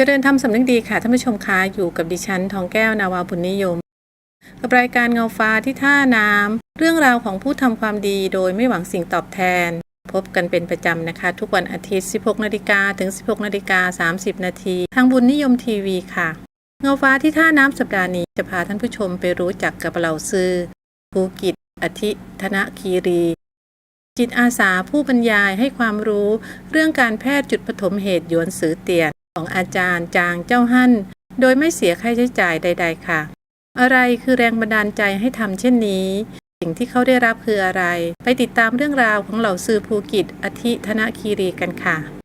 เจริญธรรมสำนึกดีค่ะท่านผู้ชมคะอยู่กับดิฉันทองแก้วนาวาบุญนิยม กับรายการเงาฟ้าที่ท่าน้ำเรื่องราวของผู้ทำความดีโดยไม่หวังสิ่งตอบแทน พบกันเป็นประจำนะคะ ทุกวันอาทิตย์ 16นาฬิกาถึง 16นาฬิกา30 นาทีทางบุญนิยมทีวีค่ะ เงาฟ้าที่ท่าน้ำสัปดาห์นี้จะพาท่านผู้ชมไปรู้จักกับเหล่าซื้อภูกิจอธิธนคีรี จิตอาสาผู้บรรยายให้ความรู้ เรื่องการแพทย์จุดปฐมเหตุยวนสือเตียน ของอาจารย์จางเจ้าหั่น โดยไม่เสียค่าใช้จ่ายใด ๆ ค่ะ อะไรคือแรงบันดาลใจให้ทำเช่นนี้ สิ่งที่เขาได้รับคืออะไร ไปติดตามเรื่องราวของเหล่าซือภูกิจอธิธนคีรีกันค่ะ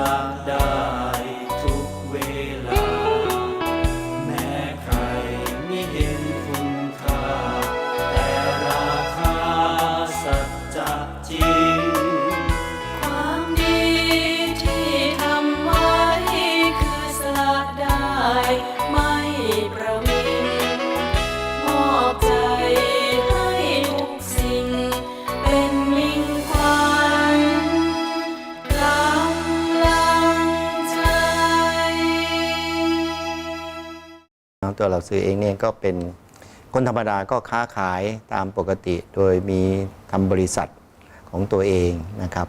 คือ ตัวเราซื้อเองเนี่ยก็เป็นคนธรรมดาก็ค้าขายตามปกติ โดยมีทำบริษัทของตัวเองนะครับ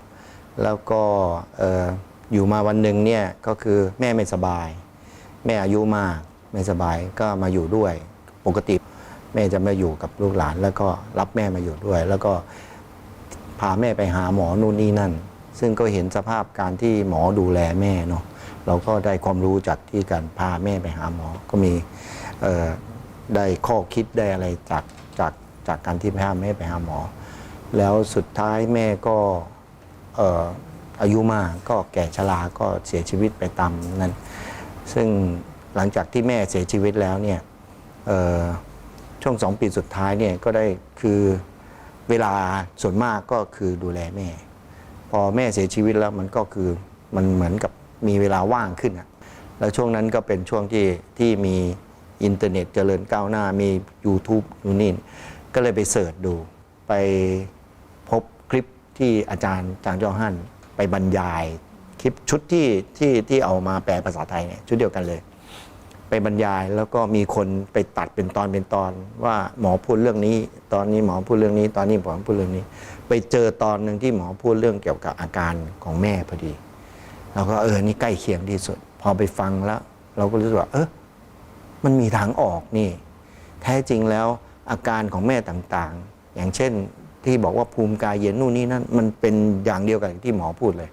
แล้วก็เอ่อยู่มาวันหนึ่งเนี่ยก็คือแม่ไม่สบาย แม่อายุมากไม่สบายก็มาอยู่ด้วยปกติ แม่จะมาอยู่กับลูกหลาน แล้วก็รับแม่มาอยู่ด้วย แล้วก็พาแม่ไปหาหมอนู่นนี่นั่น ซึ่งก็เห็นสภาพการที่หมอดูแลแม่เนาะเราก็ได้ความรู้จากที่การพาแม่ไปหาหมอก็มี ได้ข้อคิดได้อะไรจากจากจากการที่พาแม่ไปหาหมอ แล้วสุดท้ายแม่ก็เออายุมากก็แก่ชราก็เสียชีวิตไปตามนั้น ซึ่งหลังจากที่แม่เสียชีวิตแล้วเนี่ยช่วงสองปีสุดท้ายเนี่ยก็ได้คือเวลาส่วนมากก็คือดูแลแม่ พอแม่เสียชีวิตแล้วมันก็คือมันเหมือนกับมีเวลาว่างขึ้นอะแล้วช่วงนั้นก็เป็นช่วงที่ที่มี อินเทอร์เน็ตเจริญก้าวหน้ามี YouTube นู่นนี่ก็เลยไปเสิร์ชดู ไปพบคลิปที่อาจารย์จางจ้าหั่นไปบรรยายคลิปชุดที่ที่ที่เอามาแปลภาษาไทยเนี่ยชุดเดียวกันเลย ไปบรรยายแล้วก็มีคนไปตัดเป็นตอนเป็นตอน ว่าหมอพูดเรื่องนี้ ตอนนี้หมอพูดเรื่องนี้ ตอนนี้หมอพูดเรื่องนี้ ไปเจอตอนหนึ่งที่หมอพูดเรื่องเกี่ยวกับอาการของแม่พอดีเราก็เออนี่ใกล้เคียงที่สุด พอไปฟังแล้ว เราก็รู้สึกว่าเออ มันมีทางออกนี่ แท้จริงแล้วอาการของแม่ต่างๆ อย่างเช่นที่บอกว่าภูมิกายเย็นนู่นนี่นั่นมันเป็นอย่างเดียวกับที่หมอพูดเลย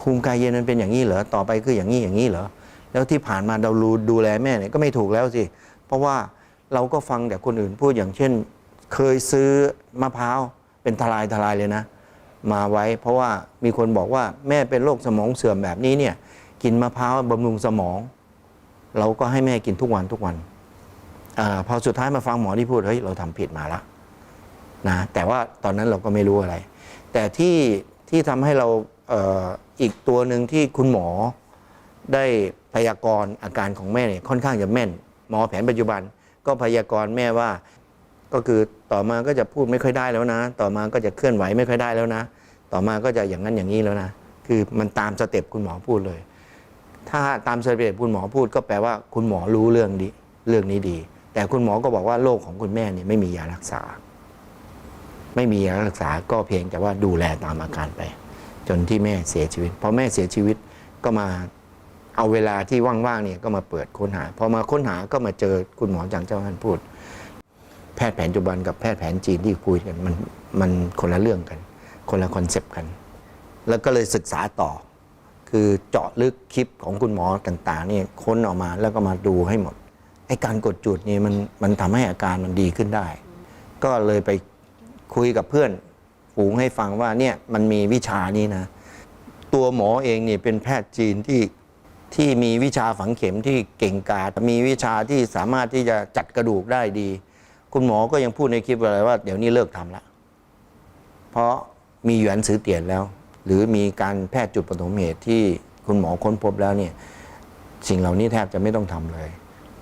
ภูมิกายเย็นมันเป็นอย่างนี้เหรอต่อไปคืออย่างนี้อย่างนี้เหรอแล้วที่ผ่านมาเรารู้ดูแลแม่เนี่ยก็ไม่ถูกแล้วสิ เพราะว่าเราก็ฟังแต่คนอื่นพูดอย่างเช่น เคยซื้อมะพร้าวเป็นทลายทลายเลยนะ มาไว้ เพราะว่ามีคนบอกว่าแม่เป็นโรคสมองเสื่อมแบบนี้เนี่ยกินมะพร้าวบำรุงสมอง เราก็ให้แม่กินทุกวันทุกวันอพอสุดท้ายมาฟังหมอที่พูดเฮ้ยเราทำผิดมาละนะแต่ว่าตอนนั้นเราก็ไม่รู้อะไร แต่ที่ที่ทำให้เราเอออีกตัวหนึ่งที่คุณหมอได้พยากรณ์อาการของแม่เนี่ยค่อนข้างจะแม่น หมอแผนปัจจุบัน ก็พยากรณ์แม่ว่า ก็คือต่อมาก็จะพูดไม่ค่อยได้แล้วนะ ต่อมาก็จะเคลื่อนไหวไม่ค่อยได้แล้วนะ ต่อมาก็จะอย่างนั้นอย่างนี้แล้วนะ คือมันตามสเต็ปคุณหมอพูดเลย ถ้าตามสเต็ปคุณหมอพูดก็แปลว่าคุณหมอรู้เรื่องดีเรื่องนี้ดี แต่คุณหมอก็บอกว่าโรคของคุณแม่เนี่ยไม่มียารักษา ไม่มียารักษาก็เพียงแต่ว่าดูแลตามอาการไป จนที่แม่เสียชีวิตพอแม่เสียชีวิตก็มาเอาเวลาที่ว่างๆเนี่ยก็มาเปิดค้นหาพอมาค้นหาก็มาเจอคุณหมอจางเจ้าฮันพูด แพทย์แผนปัจจุบันกับแพทย์แผนจีนที่คุยกันมันมันคนละเรื่องกัน คนละคอนเซปต์กัน แล้วก็เลยศึกษาต่อ คือเจาะลึกคลิปของคุณหมอต่างๆนี่ค้นออกมาแล้วก็มาดูให้หมดไอ้การกดจุดนี่มันมันทำให้อาการมันดีขึ้นได้ ก็เลยไปคุยกับเพื่อนฝูงให้ฟังว่าเนี่ยมันมีวิชานี้นะ ตัวหมอเองเนี่ยเป็นแพทย์จีนที่ที่มีวิชาฝังเข็มที่เก่งกาจมีวิชาที่สามารถที่จะจัดกระดูกได้ดี คุณหมอก็ยังพูดในคลิปอะไรว่าเดี๋ยวนี้เลิกทำละเพราะมีหยวนซื้อเตียนแล้ว หรือมีการแพทย์จุดปฐมเหตุที่คุณหมอค้นพบแล้วเนี่ยสิ่งเหล่านี้แทบจะไม่ต้องทำเลย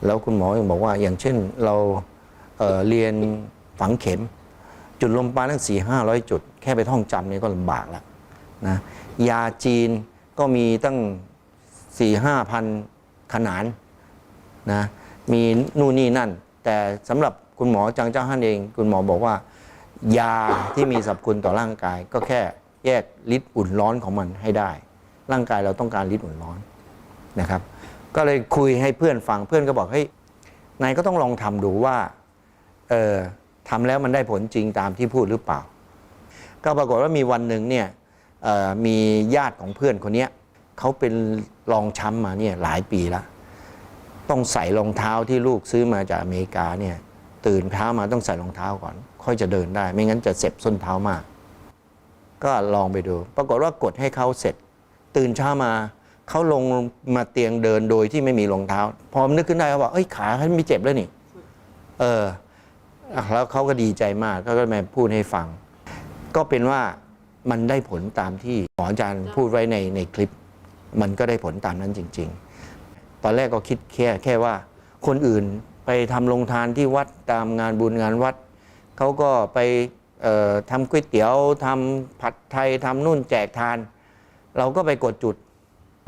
แล้วคุณหมอยังบอกว่าอย่างเช่นเราเเรียนฝังเข็ม จุดลมปราณตั้งสี่ห้าร้อยจุด แค่ไปท่องจำนี่ก็ลำบากแล้วนะยาจีนก็มีตั้งสี่ห้าพันขนานนะมีนู่นนี่นั่น แต่สำหรับคุณหมอจังเจ้าฮั่นเอง คุณหมอบอกว่า ยาที่มีสรรพคุณต่อร่างกายก็แค่ แยกฤทธิ์อุ่นร้อนของมันให้ได้ ร่างกายเราต้องการฤทธิ์อุ่นร้อนนะครับ ก็เลยคุยให้เพื่อนฟังเพื่อนก็บอกเฮ้ยนายก็ต้องลองทำดูว่าเออทำแล้วมันได้ผลจริงตามที่พูดหรือเปล่า ก็ปรากฏว่ามีวันหนึ่งเนี่ยมีญาติของเพื่อนคนนี้เขาเป็นรองช้ำมาเนี่ยหลายปีแล้วต้องใส่รองเท้าที่ลูกซื้อมาจากอเมริกาเนี่ยตื่นเช้ามาต้องใส่รองเท้าก่อน ค่อยจะเดินได้ ไม่งั้นจะเจ็บส้นเท้ามาก ก็ลองไปดู ปรากฏว่ากดให้เขาเสร็จ ตื่นเช้ามาเขาลงมาเตียงเดินโดยที่ไม่มีรองเท้า พอนึกขึ้นได้เขาบอกเอ้ยขาเขาไม่เจ็บแล้วนี่ เออ แล้วเขาก็ดีใจมากเขาก็มาพูดให้ฟัง ก็เป็นว่ามันได้ผลตามที่หมออาจารย์พูดไว้ในในคลิป มันก็ได้ผลตามนั้นจริง ๆ ตอนแรกก็คิดแค่แค่ว่า คนอื่นไปทำโรงทานที่วัดตามงานบุญงานวัดเขาก็ไป ทำก๋วยเตี๋ยวทำผัดไทยทำนู่นแจกทาน เราก็ไปกดจุด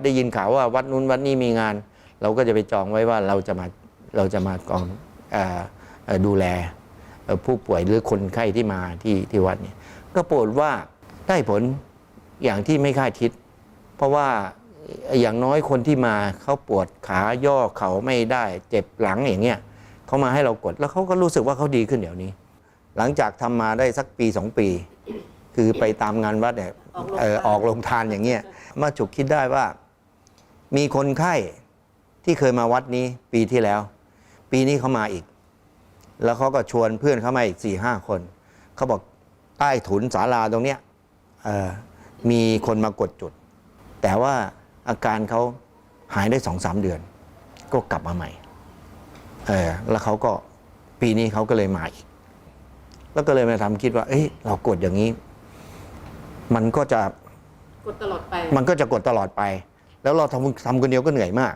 ได้ยินข่าวว่าวัดนู้นวัดนี้มีงาน เราก็จะไปจองไว้ว่าเราจะมาเราจะมากองออดูแลผู้ป่วยหรือคนไข้ที่มาที่ที่วัดเนี่ยก็ปรดว่าได้ผลอย่างที่ไม่คาดคิด เพราะว่าอย่างน้อยคนที่มาเขาปวดขาย่อเขาไม่ได้ เจ็บหลังอย่างเงี้ยเขามาให้เรากดแล้วเขาก็รู้สึกว่าเขาดีขึ้นเดี๋ยวนี้ หลังจากทำมาได้สักปีสองปี คือไปตามงานวัดเนี่ยเอ่อออกลงทานอย่างเงี้ยมาฉุกคิดได้ว่า มีคนไข้ที่เคยมาวัดนี้ปีที่แล้ว ปีนี้เขามาอีก แล้วเขาก็ชวนเพื่อนเขามาอีกสี่ห้าคนเขาบอกใต้ถุนศาลาตรงเนี้ยเอ่อมีคนมากดจุด แต่ว่าอาการเขาหายได้สองสามเดือน ก็กลับมาใหม่เออแล้วเขาก็ปีนี้เขาก็เลยมาอีก แล้วก็เลยมาทำคิดว่า เอ้ยเรากดอย่างนี้ มันก็จะกดตลอดไป มันก็จะกดตลอดไป แล้วเราทำทำคนเดียวก็เหนื่อยมาก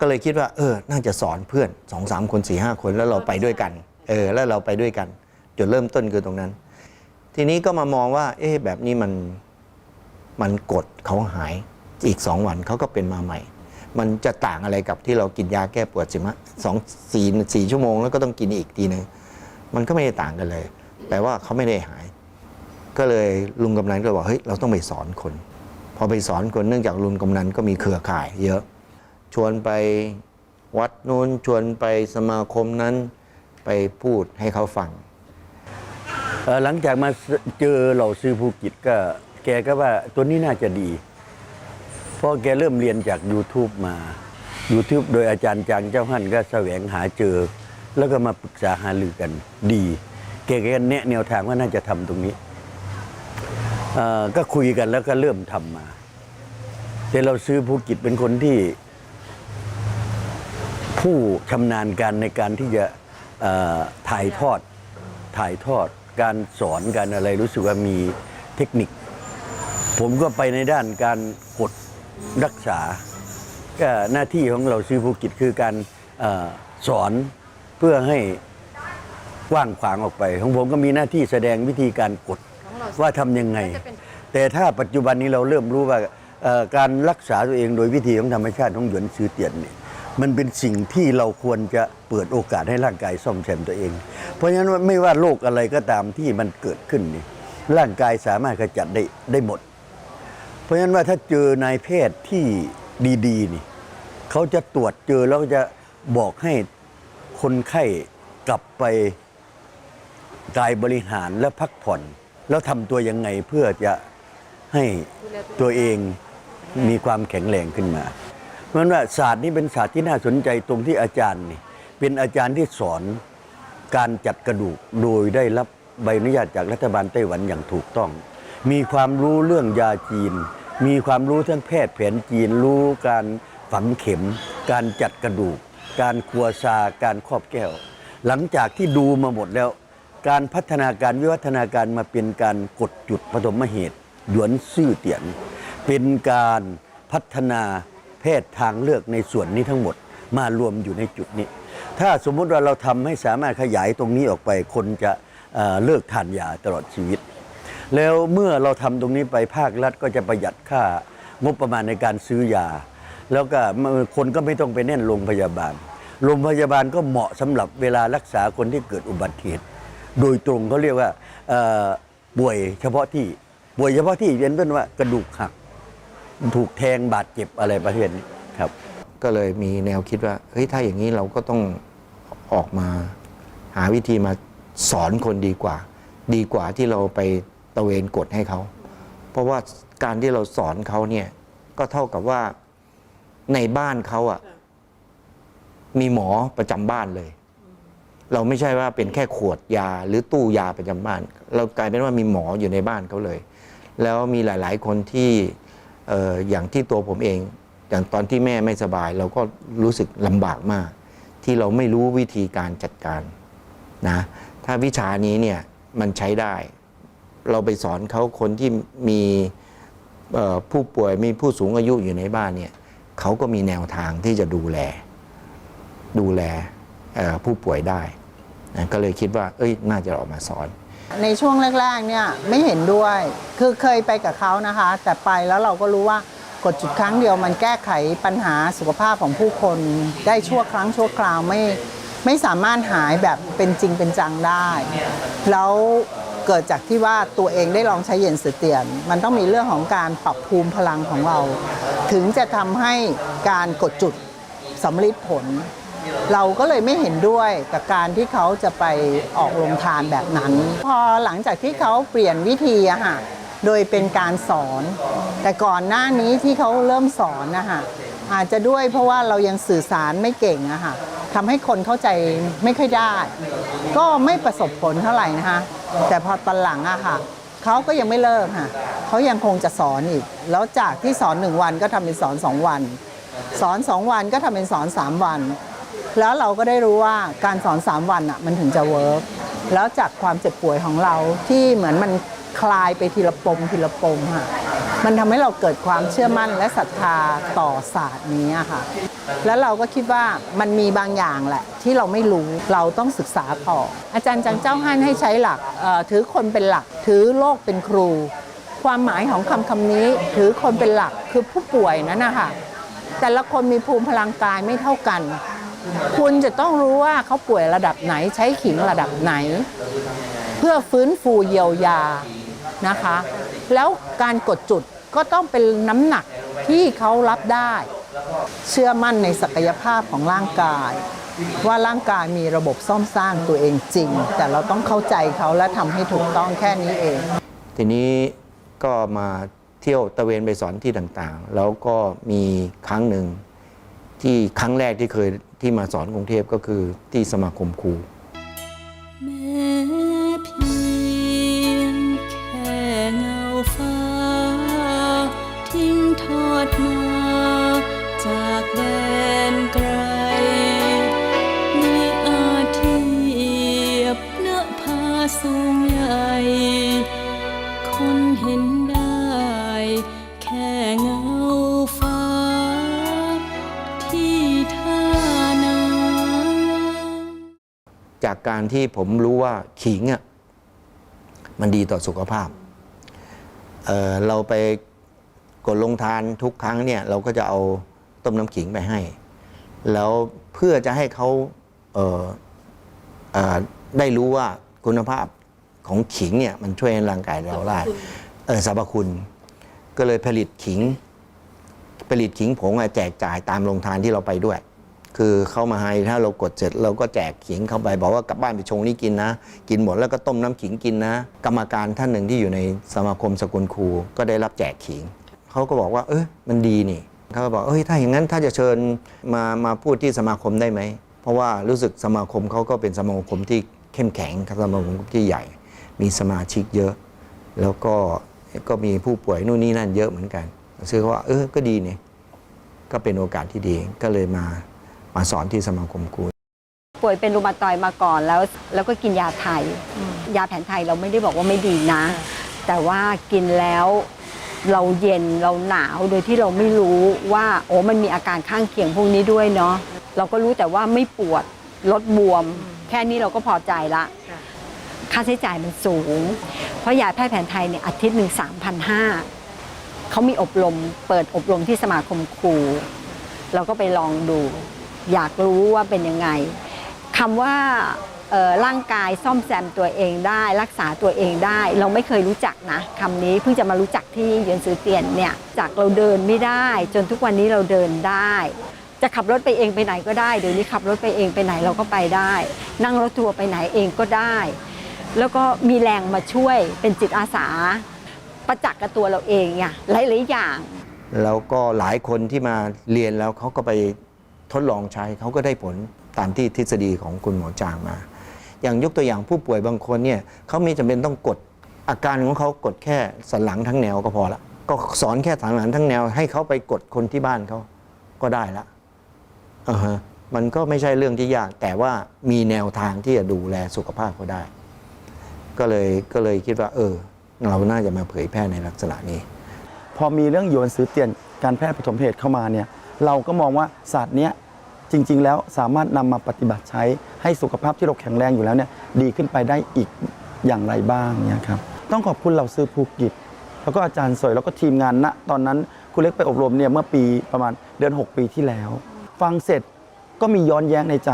ก็เลยคิดว่า เออ น่าจะสอนเพื่อนสองสามคนสี่ห้าคนแล้วเราไปด้วยกัน เออ แล้วเราไปด้วยกันจุดเริ่มต้นคือตรงนั้น ทีนี้ก็มามองว่า เอ๊ะแบบนี้มันมันกดเขาหายอีกสองวันเขาก็เป็นมาใหม่ มันจะต่างอะไรกับที่เรากินยาแก้ปวดสิมะสองสี่สี่ชั่วโมงแล้วก็ต้องกินอีกทีนึงมันก็ไม่ได้ต่างกันเลย แต่ว่าเขาไม่ได้หาย ก็เลยลุงกำนันก็บอกเฮ้ยเราต้องไปสอนคน พอไปสอนคนเนื่องจากลุงกำนันก็มีเครือข่าย เยอะ ชวนไปวัดนู้นชวนไปสมาคมนั้นไปพูดให้เขาฟังหลังจากมาเจอเหล่าซื้อภูกิจก็แกก็ว่าตัวนี้น่าจะดีเพราะแกเริ่มเรียนจาก YouTube มา YouTube โดยอาจารย์จางเจ้าหั่นก็แสวงหาเจอ แล้วก็มาปรึกษาหารือกันดี แกก็แนะแนวทางว่าน่าจะทำตรงนี้ก็คุยกันแล้วก็เริ่มทำมา แต่เราซื้อภูกิจเป็นคนที่ ผู้ชำนาญการในการที่จะถ่ายทอดถ่ายทอด การสอนการอะไรรู้สึกว่ามีเทคนิค ผมก็ไปในด้านการกดรักษาก็หน้าที่ของเราซื้อภูกิจคือการอสอนเพื่อให้ กว้างขวางออกไป ของผมก็มีหน้าที่แสดงวิธีการกดว่าทำยังไง แต่ถ้าปัจจุบันนี้เราเริ่มรู้ว่าเอ่อการรักษาตัวเองโดยวิธีของธรรมชาติของหยวนซื้อเตียนเนี่ยมันเป็นสิ่งที่เราควรจะเปิดโอกาสให้ร่างกายซ่อมแซมตัวเอง เพราะฉะนั้นไม่ว่าโรคอะไรก็ตามที่มันเกิดขึ้นนี่ร่างกายสามารถขจัดได้ได้หมด เพราะฉะนั้นว่าถ้าเจอนายแพทย์ที่ดีๆนี่เขาจะตรวจเจอแล้วก็จะบอกให้คนไข้กลับไป กายบริหารและพักผ่อน แล้วทำตัวยังไงเพื่อจะให้ตัวเองมีความแข็งแรงขึ้นมา เพราะฉะนั้นว่าศาสตร์นี้เป็นศาสตร์ที่น่าสนใจตรงที่อาจารย์นี่เป็นอาจารย์ที่สอนการจัดกระดูกโดยได้รับใบอนุญาตจากรัฐบาลไต้หวันอย่างถูกต้อง มีความรู้เรื่องยาจีน มีความรู้ทั้งแพทย์แผนจีน รู้การฝังเข็ม การจัดกระดูก การครัวซา การครอบแก้ว หลังจากที่ดูมาหมดแล้ว การพัฒนาการวิวัฒนาการมาเป็นการกดจุดปฐมเหตุหยวนซื่อเตียน เป็นการพัฒนาแพทย์ทางเลือกในส่วนนี้ทั้งหมดมารวมอยู่ในจุดนี้ ถ้าสมมุติว่าเราทำให้สามารถขยายตรงนี้ออกไปคนจะเอ่อเลิกทานยาตลอดชีวิต แล้วเมื่อเราทำตรงนี้ไปภาครัฐก็จะประหยัดค่างบประมาณในการซื้อยา แล้วก็คนก็ไม่ต้องไปแน่นโรงพยาบาลโรงพยาบาลก็เหมาะสำหรับเวลารักษาคนที่เกิดอุบัติเหตุ โดยตรงเขาเรียกว่าป่วยเฉพาะที่ป่วยเฉพาะที่เป็นต้นว่ากระดูกหัก ถูกแทงบาดเจ็บอะไรประเภทนี้ครับ ก็เลยมีแนวคิดว่าเฮ้ยถ้าอย่างนี้เราก็ต้องออกมาหาวิธีมาสอนคนดีกว่า ดีกว่าที่เราไปตะเวนกดให้เขา เพราะว่าการที่เราสอนเขาเนี่ยก็เท่ากับว่าในบ้านเขาอะมีหมอประจำบ้านเลย เราไม่ใช่ว่าเป็นแค่ขวดยาหรือตู้ยาประจำบ้าน เรากลายเป็นว่ามีหมออยู่ในบ้านเขาเลย แล้วมีหลาย ๆ คนที่อ่ออย่างที่ตัวผมเอง อย่างตอนที่แม่ไม่สบาย เราก็รู้สึกลำบากมาก ที่เราไม่รู้วิธีการจัดการนะถ้าวิชานี้เนี่ยมันใช้ได้ เราไปสอนเขาคนที่มีผู้ป่วยมีผู้สูงอายุอยู่ในบ้านเนี่ยเขาก็มีแนวทางที่จะดูแล ดูแลผู้ป่วยได้ นะก็เลยคิดว่า เอ้ยน่าจะออกมาสอน ในช่วงแรกๆเนี่ยไม่เห็นด้วย คือเคยไปกับเขานะคะ แต่ไปแล้วเราก็รู้ว่ากดจุดครั้งเดียวมันแก้ไขปัญหาสุขภาพของผู้คนได้ชั่วครั้งชั่วคราวไม่ไม่สามารถหายแบบเป็นจริงเป็นจังได้ แล้วเกิดจากที่ว่าตัวเองได้ลองใช้เย็นเสอเตียน มันต้องมีเรื่องของการปรับภูมิพลังของเรา ถึงจะทำให้การกดจุดสำลิดผล เราก็เลยไม่เห็นด้วยกับการที่เขาจะไปออกโรงทานแบบนั้น พอหลังจากที่เขาเปลี่ยนวิธีอะค่ะโดยเป็นการสอน แต่ก่อนหน้านี้ที่เขาเริ่มสอนนะคะอาจจะด้วยเพราะว่าเรายังสื่อสารไม่เก่งอะค่ะทำให้คนเข้าใจไม่ค่อยได้ ก็ไม่ประสบผลเท่าไหร่นะคะแต่พอตอนหลังอะค่ะเขาก็ยังไม่เลิกค่ะเขายังคงจะสอนอีก แล้วจากที่สอนหนึ่งวันก็ทำเป็นสอนสองวัน สอนสองวันก็ทำเป็นสอนสามวัน แล้วเราก็ได้รู้ว่าการสอน 3 วันอะมันถึงจะเวิร์กแล้วจากความเจ็บป่วยของเราที่เหมือนมันคลายไปทีละปมทีละปมค่ะมันทำให้เราเกิดความเชื่อมั่นและศรัทธาต่อศาสตร์นี้ค่ะ แล้วเราก็คิดว่ามันมีบางอย่างแหละ ที่เราไม่รู้เราต้องศึกษาต่อ อาจารย์จังเจ้าฮั่นให้ใช้หลักถือคนเป็นหลัก ถือโลกเป็นครู ความหมายของคำคำนี้ถือคนเป็นหลักคือผู้ป่วยนั้นนะคะแต่ละคนมีภูมิพลังกายไม่เท่ากัน คุณจะต้องรู้ว่าเขาป่วยระดับไหนใช้ขิงระดับไหน เพื่อฟื้นฟูเยียวยานะคะ แล้วการกดจุดก็ต้องเป็นน้ำหนักที่เขารับได้ เชื่อมั่นในศักยภาพของร่างกาย ว่าร่างกายมีระบบซ่อมสร้างตัวเองจริง แต่เราต้องเข้าใจเขาและทำให้ถูกต้องแค่นี้เอง ทีนี้ก็มาเที่ยวตะเวนไปสอนที่ต่างๆ แล้วก็มีครั้งหนึ่งที่ครั้งแรกที่เคย ที่มาสอนกรุงเทพก็คือที่สมาคมครู กการที่ผมรู้ว่าขิงอะมันดีต่อสุขภาพเอ่อเราไปกดลงทานทุกครั้งเนี่ยเราก็จะเอาต้มน้ำขิงไปให้ แล้วเพื่อจะให้เขาเอ่อเอ่อได้รู้ว่าคุณภาพของขิงเนี่ยมันช่วยให้ร่างกายเราได้เออสรรพคุณ ก็เลยผลิตขิงผลิตขิงผงอะแจกจ่ายตามโรงทานที่เราไปด้วย คือเข้ามาให้ถ้าเรากดเสร็จเราก็แจกขิงเข้าไป บอกว่ากลับบ้านไปชงนี่กินนะ กินหมดแล้วก็ต้มน้ำขิงกินนะ กรรมการท่านหนึ่งที่อยู่ในสมาคมสกุลครูก็ได้รับแจกขิงเขาก็บอกว่า เออมันดีนี่เขาก็บอกเอ้ยถ้าอย่างนั้นถ้าจะเชิญมามาพูดที่สมาคมได้ไหมเพราะว่ารู้สึกสมาคมเขาก็เป็นสมาคมที่เข้มแข็งสมาคมที่ใหญ่ มีสมาชิกเยอะ แล้วก็ก็มีผู้ป่วยนู่นนี่นั่นเยอะเหมือนกันซึ่งเขาว่าเออก็ดีนี่ก็เป็นโอกาสที่ดีก็เลยมา มาสอนที่สมาคมครูป่วยเป็นรูมาตอยด์มาก่อนแล้ว แล้วก็กินยาไทย ยาแผนไทยเราไม่ได้บอกว่าไม่ดีนะ แต่ว่ากินแล้วเราเย็นเราหนาวโดยที่เราไม่รู้ว่า โอ้มันมีอาการข้างเคียงพวกนี้ด้วยเนาะเราก็รู้แต่ว่าไม่ปวดลดบวม แค่นี้เราก็พอใจละ ค่าใช้จ่ายมันสูง เพราะยาแพทย์แผนไทยเนี่ยอาทิตย์หนึ่งสามพันห้าเขามีอบรม เปิดอบรมที่สมาคมครูเราก็ไปลองดู อยากรู้ว่าเป็นยังไงคำว่าร่างกายซ่อมแซมตัวเองได้ รักษาตัวเองได้ เราไม่เคยรู้จักนะคำนี้เพิ่งจะมารู้จักที่เยือนซื้อเตียนเนี่ยจากเราเดินไม่ได้ จนทุกวันนี้เราเดินได้ จะขับรถไปเองไปไหนก็ได้เดี๋ยวนี้ขับรถไปเองไปไหนเราก็ไปได้ นั่งรถทัวร์ไปไหนเองก็ได้ แล้วก็มีแรงมาช่วยเป็นจิตอาสา ประจักษ์กับตัวเราเองอะหลายๆอย่าง แล้วก็หลายคนที่มาเรียนแล้วเขาก็ไป ทดลองใช้เขาก็ได้ผลตามที่ทฤษฎีของคุณหมอจางมา อย่างยกตัวอย่างผู้ป่วยบางคนเนี่ยเขาไม่จำเป็นต้องกดอาการของเขากดแค่สันหลังทั้งแนวก็พอละก็สอนแค่สันหลังทั้งแนว ให้เขาไปกดคนที่บ้านเขาก็ได้ละอ่าฮะมันก็ไม่ใช่เรื่องที่ยาก แต่ว่ามีแนวทางที่จะดูแลสุขภาพเขาได้ ก็เลยก็เลยคิดว่า เออ เราน่าจะมาเผยแพร่ในลักษณะนี้ พอมีเรื่องโยนซื้อเตียนการแพทย์ปฐมเหตุเข้ามาเนี่ย เราก็มองว่าศาสตร์เนี้ยจริง ๆ แล้วสามารถนำมาปฏิบัติใช้ให้สุขภาพที่เราแข็งแรงอยู่แล้วเนี่ยดีขึ้นไปได้อีกอย่างไรบ้างเนี่ยครับต้องขอบคุณเราซื้อภูกิจ แล้วก็อาจารย์สวยแล้วก็ทีมงานณตอนนั้นคุณเล็กไปอบรมเนี่ยเมื่อปีประมาณเดือน 6 ปีที่แล้ว ฟังเสร็จก็มีย้อนแย้งในใจ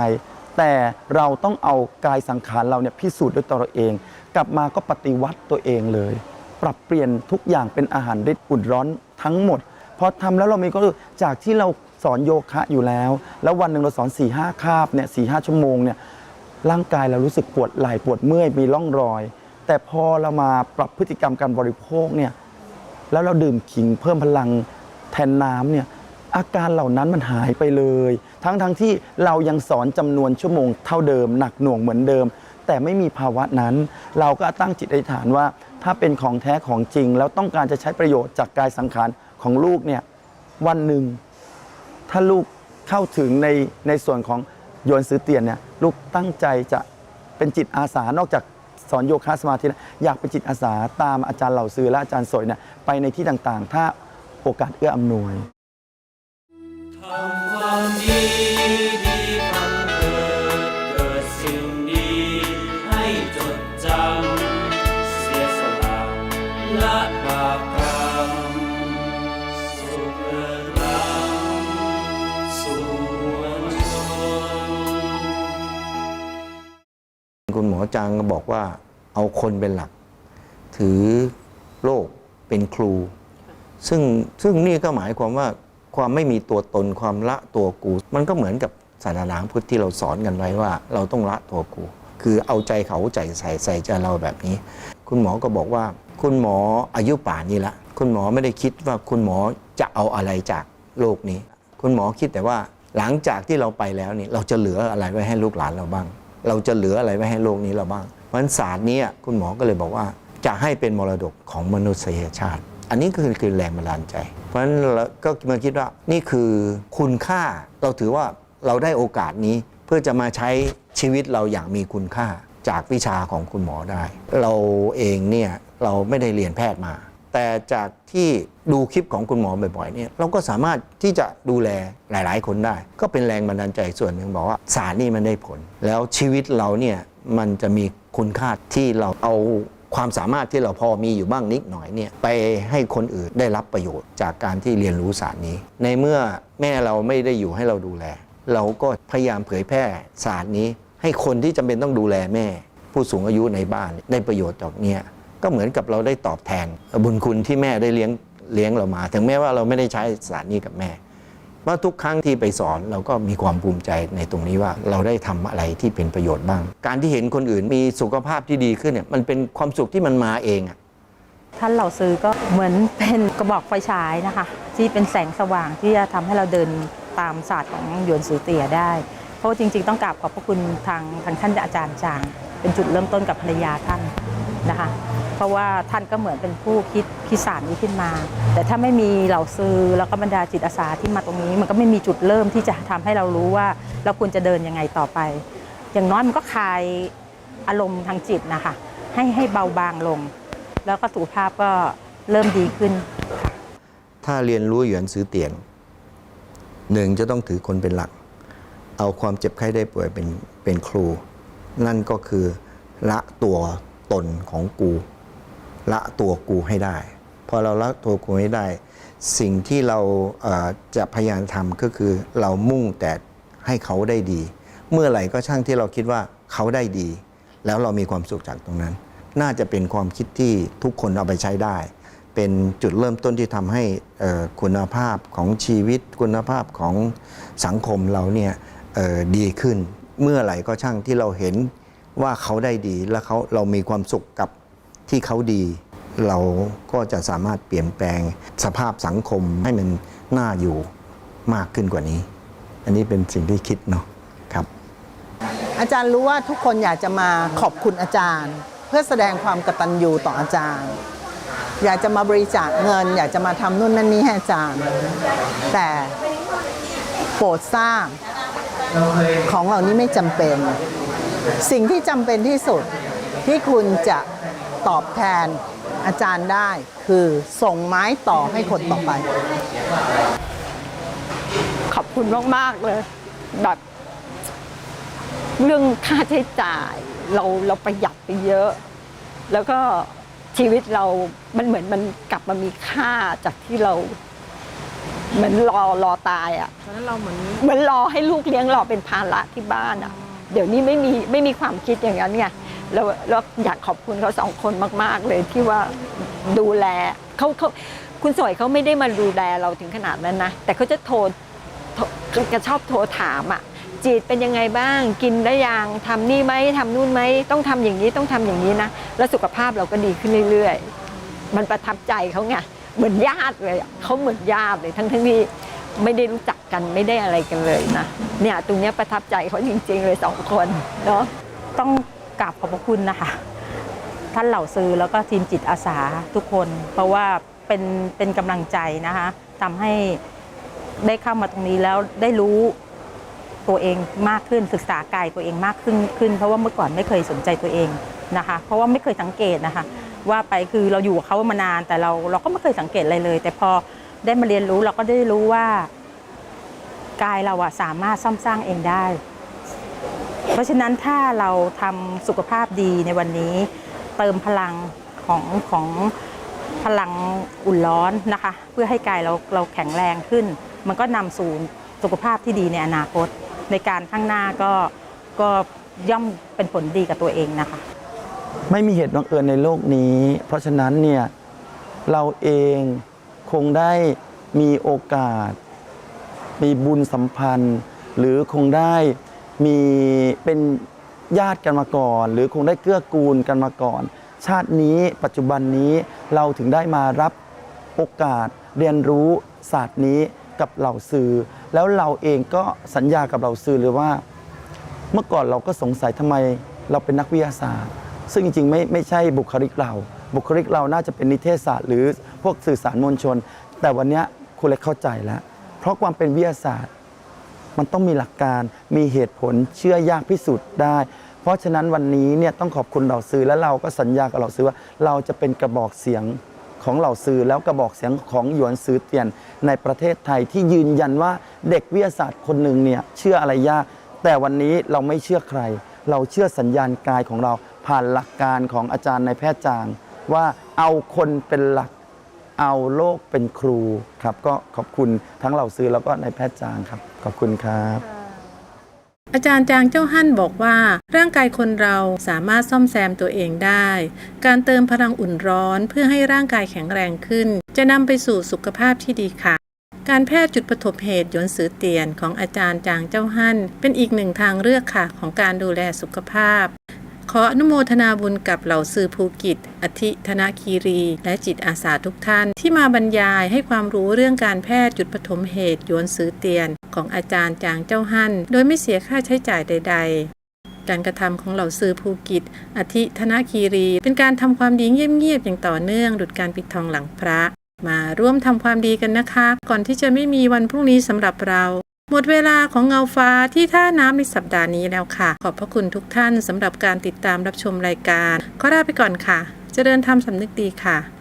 แต่เราต้องเอากายสังขารเราเนี่ยพิสูจน์ด้วยตัวเราเอง กลับมาก็ปฏิวัติตัวเองเลย ปรับเปลี่ยนทุกอย่างเป็นอาหารฤทธิ์อุ่นร้อนทั้งหมดพอทำแล้วเรามีก็จากที่เรา สอนโยคะอยู่แล้ว แล้ววันหนึ่งเราสอน4ี่ห้าคาบเนี่ยสี่ห้าชั่วโมงเนี่ยร่างกายเรารู้สึกปวดไหล่ปวดเมื่อยมีร่องรอย แต่พอเรามาปรับพฤติกรรมการบริโภคเนี่ยแล้วเราดื่มขิงเพิ่มพลังแทนน้ำเนี่ยอาการเหล่านั้นมันหายไปเลย ทั้งทั้งที่เรายังสอนจำนวนชั่วโมงเท่าเดิม หนักหน่วงเหมือนเดิม แต่ไม่มีภาวะนั้น เราก็ตั้งจิตอธิษฐานว่า ถ้าเป็นของแท้ของจริง แล้วต้องการจะใช้ประโยชน์จากกายสังขารของลูกเนี่ยวันหนึ่ง ถ้าลูกเข้าถึงในในส่วนของโยนซื้อเตียนเนี่ยลูกตั้งใจจะเป็นจิตอาสานอกจากสอนโยคะสมาธิแล้วอยากเป็นจิตอาสาตามอาจารย์เหล่าซื้อและอาจารย์สวยเนี่ยไปในที่ต่างๆ ถ้าโอกาสเอื้ออำนวย คุณหมอจางก็บอกว่าเอาคนเป็นหลัก ถือโลกเป็นครู ซึ่งซึ่งนี่ก็หมายความว่าความไม่มีตัวตนความละตัวกู มันก็เหมือนกับศาสนาพุทธที่เราสอนกันไว้ว่า เราต้องละตัวกู คือเอาใจเขาใจใส่ใส่ใจเราแบบนี้ คุณหมอก็บอกว่า คุณหมออายุป่านนี้ละ คุณหมอไม่ได้คิดว่าคุณหมอจะเอาอะไรจากโลกนี้ คุณหมอคิดแต่ว่าหลังจากที่เราไปแล้วนี่เราจะเหลืออะไรไว้ให้ลูกหลานเราบ้าง เราจะเหลืออะไรไว้ให้โลกนี้เราบ้าง เพราะฉะนั้นศาสตร์นี้คุณหมอก็เลยบอกว่าจะให้เป็นมรดกของมนุษยชาติ อันนี้ก็คือคือแรงบันดาลใจ เพราะฉะนั้นเราก็มาคิดว่านี่คือคุณค่าเราถือว่าเราได้โอกาสนี้เพื่อจะมาใช้ชีวิตเราอย่างมีคุณค่าจากวิชาของคุณหมอได้ เราเองเนี่ยเราไม่ได้เรียนแพทย์มา แต่จากที่ดูคลิปของคุณหมอบ่อยๆเนี่ยเราก็สามารถที่จะดูแลหลายๆ คนได้ ก็เป็นแรงบันดาลใจส่วนหนึ่งบอกว่าสารนี่มันได้ผล แล้วชีวิตเราเนี่ยมันจะมีคุณค่าที่เราเอาความสามารถที่เราพอมีอยู่บ้างนิดหน่อยเนี่ยไปให้คนอื่นได้รับประโยชน์จากการที่เรียนรู้ศาสตร์นี้ ในเมื่อแม่เราไม่ได้อยู่ให้เราดูแล เราก็พยายามเผยแพร่ศาสตร์นี้ ให้คนที่จำเป็นต้องดูแลแม่ ผู้สูงอายุในบ้านได้ประโยชน์จากเนี่ย ก็เหมือนกับเราได้ตอบแทน บุญคุณที่แม่ได้เลี้ยงเลี้ยงเรามา ถึงแม้ว่าเราไม่ได้ใช้สารนี้กับแม่ว่าทุกครั้งที่ไปสอนเราก็มีความภูมิใจในตรงนี้ว่าเราได้ทำอะไรที่เป็นประโยชน์บ้าง การที่เห็นคนอื่นมีสุขภาพที่ดีขึ้นเนี่ยมันเป็นความสุขที่มันมาเองอะท่านเหล่าซื้อก็เหมือนเป็นกระบอกไฟฉายนะคะ ที่เป็นแสงสว่างที่จะทำให้เราเดินตามศาสตร์ของหยวนสือเตี่ยได้ เพราะว่าจริง ๆ ต้องกราบขอบพระคุณทางทางท่านอาจารย์จาง เป็นจุดเริ่มต้นกับภรรยาท่าน นะคะ เพราะว่าท่านก็เหมือนเป็นผู้คิดคิดสารนี้ขึ้นมา แต่ถ้าไม่มีเหล่าซื้อแล้วก็บรรดาจิตอาสาที่มาตรงนี้ มันก็ไม่มีจุดเริ่มที่จะทำให้เรารู้ว่าเราควรจะเดินยังไงต่อไป อย่างน้อยมันก็คลายอารมณ์ทางจิตนะคะ ให้ให้เบาบางลง แล้วก็สุขภาพก็เริ่มดีขึ้น ถ้าเรียนรู้หยวนซื้อเตียนหนึ่งจะต้องถือคนเป็นหลัก เอาความเจ็บไข้ได้ป่วยเป็นเป็นครู นั่นก็คือละตัว ตนของกู ละตัวกูให้ได้ พอเราละตัวกูให้ได้ สิ่งที่เราเจะพยายามทำก็คือเรามุ่งแต่ให้เขาได้ดี เมื่อไหร่ก็ช่างที่เราคิดว่าเขาได้ดี แล้วเรามีความสุขจากตรงนั้น น่าจะเป็นความคิดที่ทุกคนเอาไปใช้ได้ เป็นจุดเริ่มต้นที่ทำให้คุณภาพของชีวิต คุณภาพของสังคมเราเนี่ยดีขึ้น เมื่อไหร่ก็ช่างที่เราเห็น ว่าเขาได้ดีและเขาเรามีความสุขกับที่เขาดี เราก็จะสามารถเปลี่ยนแปลงสภาพสังคมให้มันน่าอยู่มากขึ้นกว่านี้ อันนี้เป็นสิ่งที่คิดเนาะครับ อาจารย์รู้ว่าทุกคนอยากจะมาขอบคุณอาจารย์ เพื่อแสดงความกตัญญูต่ออาจารย์ อยากจะมาบริจาคเงิน อยากจะมาทำนู่นนั่นนี่ให้อาจารย์ แต่โปรดทราบของเหล่านี้ไม่จำเป็น สิ่งที่จำเป็นที่สุดที่คุณจะตอบแทนอาจารย์ได้ คือส่งไม้ต่อให้คนต่อไป ขอบคุณมาก ๆ เลย แบบเรื่องค่าใช้จ่าย เราเราประหยัดไปเยอะ แล้วก็ชีวิตเรา มันเหมือนมันกลับมามีค่าจากที่เรา เหมือนรอรอตายอะ่ะ ตอนนั้นเราเหมือน เหมือนรอให้ลูกเลี้ยงเราเป็นภาระที่บ้านอะ่ะ เดี๋ยวนี้ไม่มีไม่มีความคิดอย่างนั้นไงแล้วแล้วอยากขอบคุณเขาสองคนมาก ๆ เลยที่ว่าดูแลเขาเขาคุณสวยเขาไม่ได้มาดูแลเราถึงขนาดนั้นนะ แต่เขาจะโทรจะชอบโทรถามอะจีดเป็นยังไงบ้างกินได้ยังทำนี่ไหมทำนู่นไหมต้องทำอย่างนี้ต้องทำอย่างนี้นะแล้วสุขภาพเราก็ดีขึ้นเรื่อย ๆ มันประทับใจเขาไงเหมือนญาติเลยเขาเหมือนญาติเลยทั้งทั้งที่ ไม่ได้รู้จักกันไม่ได้อะไรกันเลยนะเนี่ยตรงนี้ประทับใจเขาจริง ๆ เลยสองคนเนาะต้องกราบขอบพระคุณนะคะ ท่านเหล่าซื้อแล้วก็ทีมจิตอาสาทุกคน เพราะว่าเป็นเป็นกำลังใจนะคะทำให้ได้เข้ามาตรงนี้แล้วได้รู้ตัวเองมากขึ้นศึกษากายตัวเองมากขึ้นขึ้น เพราะว่าเมื่อก่อนไม่เคยสนใจตัวเองนะคะ เพราะว่าไม่เคยสังเกตนะคะ ว่าไปคือเราอยู่กับเขามานานแต่เราเราก็ไม่เคยสังเกตอะไรเลย แต่พอ ได้มาเรียนรู้เราก็ได้รู้ว่ากายเราอะสามารถซ่อมสร้างเองได้ เพราะฉะนั้นถ้าเราทำสุขภาพดีในวันนี้ เติมพลังของของพลังอุ่นร้อนนะคะ เพื่อให้กายเราเราแข็งแรงขึ้น มันก็นำสู่สุขภาพที่ดีในอนาคต ในการข้างหน้าก็ก็ย่อมเป็นผลดีกับตัวเองนะคะ ไม่มีเหตุบังเอิญในโลกนี้ เพราะฉะนั้นเนี่ยเราเอง คงได้มีโอกาส มีบุญสัมพันธ์ หรือคงได้มีเป็นญาติกันมาก่อน หรือคงได้เกื้อกูลกันมาก่อน ชาตินี้ปัจจุบันนี้เราถึงได้มารับโอกาสเรียนรู้ศาสตร์นี้กับเหล่าสื่อ แล้วเราเองก็สัญญากับเหล่าสื่อเลยว่า เมื่อก่อนเราก็สงสัยทำไมเราเป็นนักวิทยาศาสตร์ ซึ่งจริงๆไม่ไม่ใช่บุคลิกเรา บุคลิกเราน่าจะเป็นนิเทศศาสตร์หรือพวกสื่อสารมวลชน แต่วันนี้คุณเล็กเข้าใจแล้ว เพราะความเป็นวิทยาศาสตร์ มันต้องมีหลักการมีเหตุผลเชื่อยากพิสูจน์ได้ เพราะฉะนั้นวันนี้เนี่ยต้องขอบคุณเหล่าซื้อและเราก็สัญญากับเหล่าซื้อว่า เราจะเป็นกระบอกเสียงของเหล่าซื้อแล้วกระบอกเสียงของหยวนซื้อเตียนในประเทศไทยที่ยืนยันว่าเด็กวิทยาศาสตร์คนหนึ่งเนี่ยเชื่ออะไรยาก แต่วันนี้เราไม่เชื่อใคร เราเชื่อสัญญาณกายของเราผ่านหลักการของอาจารย์นายแพทย์จาง ว่าเอาคนเป็นหลัก เอาโลกเป็นครูครับ ก็ขอบคุณทั้งเหล่าซื้อแล้วก็นายแพทย์จางครับ ขอบคุณครับ อาจารย์จางเจ้าหั่นบอกว่า ร่างกายคนเราสามารถซ่อมแซมตัวเองได้ การเติมพลังอุ่นร้อนเพื่อให้ร่างกายแข็งแรงขึ้น จะนำไปสู่สุขภาพที่ดีค่ะการแพทย์จุดปฐมเหตุยนสือเตียนของอาจารย์จางเจ้าหั่นเป็นอีกหนึ่งทางเลือกค่ะของการดูแลสุขภาพ ขออนุโมทนาบุญกับเหล่าสื่อภูกิจ อธิธนคีรี และจิตอาสาทุกท่าน ที่มาบรรยายให้ความรู้เรื่องการแพทย์จุดปฐมเหตุหยวนซือเตียน ของอาจารย์จางเจ้าหั่นโดยไม่เสียค่าใช้จ่ายใด ๆการกระทำของเหล่าสื่อภูกิจ อธิธนคีรี เป็นการทำความดีเงียบๆอย่างต่อเนื่อง ดุจการปิดทองหลังพระ มาร่วมทำความดีกันนะคะ ก่อนที่จะไม่มีวันพรุ่งนี้สำหรับเรา หมดเวลาของเงาฟ้าที่ท่าน้ำในสัปดาห์นี้แล้วค่ะ ขอบพระคุณทุกท่านสำหรับการติดตามรับชมรายการ ขอลาไปก่อนค่ะจเจริญธรรมสำนึกดีค่ะ